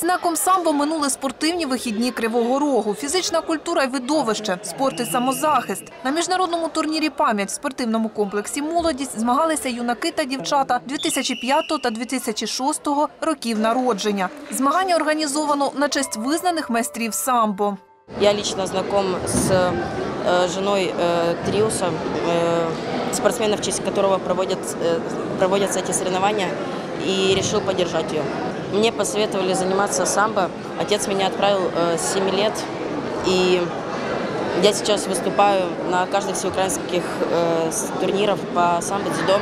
знаком самбо минули спортивні вихідні Кривого Рогу, фізична культура і видовище, спорт і самозахист. На міжнародному турнірі «Пам'ять» в спортивному комплексі «Молодість» змагалися юнаки та дівчата 2005 та 2006 років народження. Змагання організовано на честь визнаних майстрів самбо. Я лично знаком с э, женой э, Триуса, э, спортсмена, в честь которого проводят, э, проводятся эти соревнования, и решил поддержать ее. Мне посоветовали заниматься самбо. Отец меня отправил э, с 7 лет, и я сейчас выступаю на каждых всеукраинских э, турнирах по самбо-дзюдо.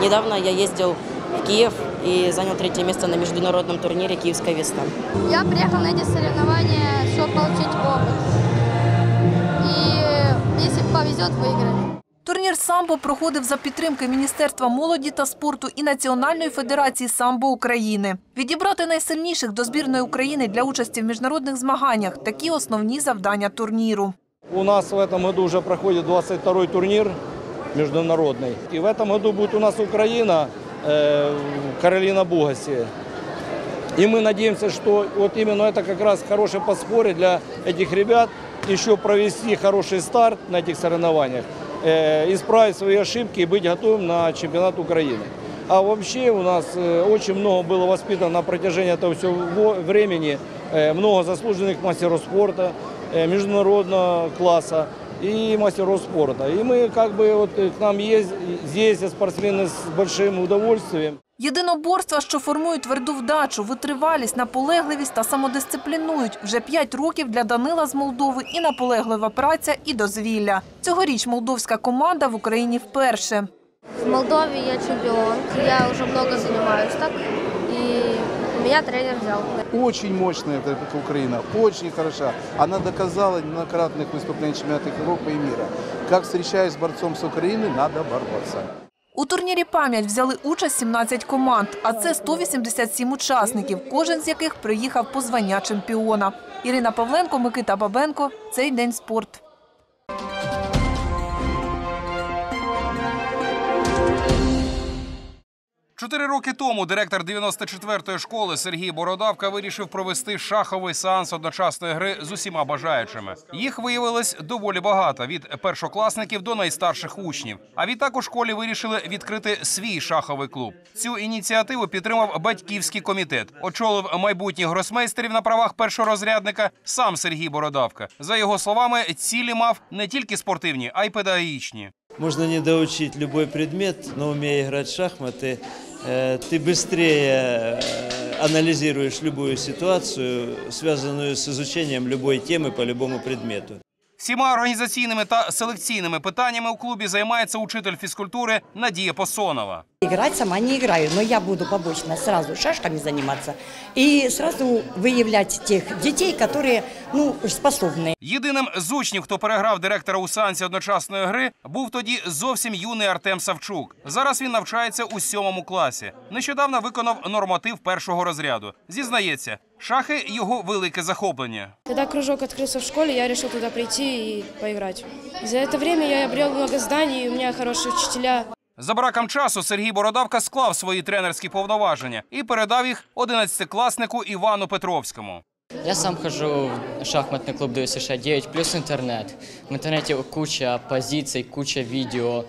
Недавно я ездил в Киев и занял третье место на международном турнире «Киевская весна». Я приехал на эти соревнования, чтобы получить опыт. И если повезет, выиграть. Турнір самбо проходив за підтримки Міністерства молоді та спорту і Національної федерації самбо України. Відібрати найсильніших до збірної України для участі в міжнародних змаганнях – такі основні завдання турніру. У нас в этом году уже проходит 22-й турнир международный. И в этом году будет у нас Украина, э, Каролина Бугаси. И мы надеемся, что вот именно это как раз хорошее подспорье для этих ребят, еще провести хороший старт на этих соревнованиях, э, исправить свои ошибки и быть готовым на чемпионат Украины. А вообще у нас э, очень много было воспитано на протяжении этого всего времени, э, много заслуженных мастеров спорта, э, международного класса и мастеров спорта. И мы как бы вот э, к нам есть, ездят спортсмены с большим удовольствием. Єдиноборства, що формують тверду вдачу, витривалість, наполегливість та самодисциплінують. Вже п'ять років для Данила з Молдови і наполеглива праця, і дозвілля. Цьогоріч молдовська команда в Україні вперше. В Молдове я чемпион. Я уже много занимаюсь так. И меня тренер взял. Очень мощная эта Украина, очень хороша. Она доказала в многократных выступлениях в чемпионатах Европы и мира. Как встречаюсь с борцом с Украины, надо бороться. У турнірі «Пам'ять» взяли участь 17 команд, а це 187 учасників, кожен з яких приїхав по звання чемпіона. Ірина Павленко, Микита Бабенко. Цей день спорт. Чотири роки тому директор 94-ї школи Сергій Бородавка вирішив провести шаховий сеанс одночасної гри з усіма бажаючими. Їх виявилось доволі багато від першокласників до найстарших учнів. А відтак у школі вирішили відкрити свій шаховий клуб. Цю ініціативу підтримав батьківський комітет. Очолив майбутніх гросмейстерів на правах першорозрядника сам Сергій Бородавка. За його словами, цілі мав не тільки спортивні, а й педагогічні Можно не доучить любой предмет, но умея играть в шахматы, э, ты быстрее э, анализируешь любую ситуацию, связанную с изучением любой темы по любому предмету. Всіма організаційними та селекційними питаннями у клубі займається учитель фізкультури Надія Посонова. Играть сама не играю, но я буду побочно сразу шашками заниматься и сразу выявлять тех детей, которые ну, способны. Єдиним з учнів, хто переграв директора у сеансі одночасної гри, був тоді зовсім юний Артем Савчук. Зараз він навчається у сьомому класі. Нещодавно виконав норматив першого розряду. Зізнається, шахи його велике захоплення. Когда кружок открылся в школе, я решил туда прийти и поиграть. За это время я обрел много знаний, и у меня хорошие учителя. За браком часу Сергій Бородавка склав свої тренерські повноваження і передав їх 11-класнику Івану Петровському. Я сам хожу в шахматный клуб ДСШ-9, плюс интернет. В интернете куча позиций, куча видео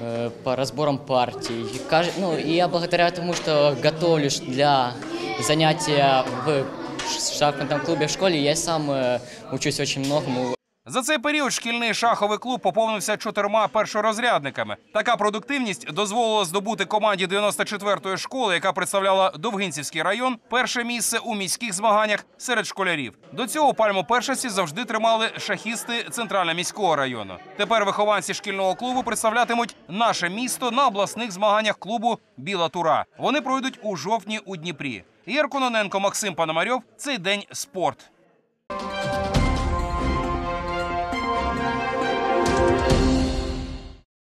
э, по разборам партий. И каж- Ну, и я благодаря тому, что готовлюсь для занятия в ш- шахматном клубе в школе, я сам э, учусь очень многому. За цей період шкільний шаховий клуб поповнився чотирма першорозрядниками. Така продуктивність дозволила здобути команді 94-ї школи, яка представляла Довгинцівський район, перше місце у міських змаганнях серед школярів. До цього пальму першості завжди тримали шахісти центрально-міського району. Тепер вихованці шкільного клубу представлятимуть наше місто на обласних змаганнях клубу Біла Тура. Вони пройдуть у жовтні у Дніпрі. Ігор Кононенко, Максим Пономарьов. Цей день спорт.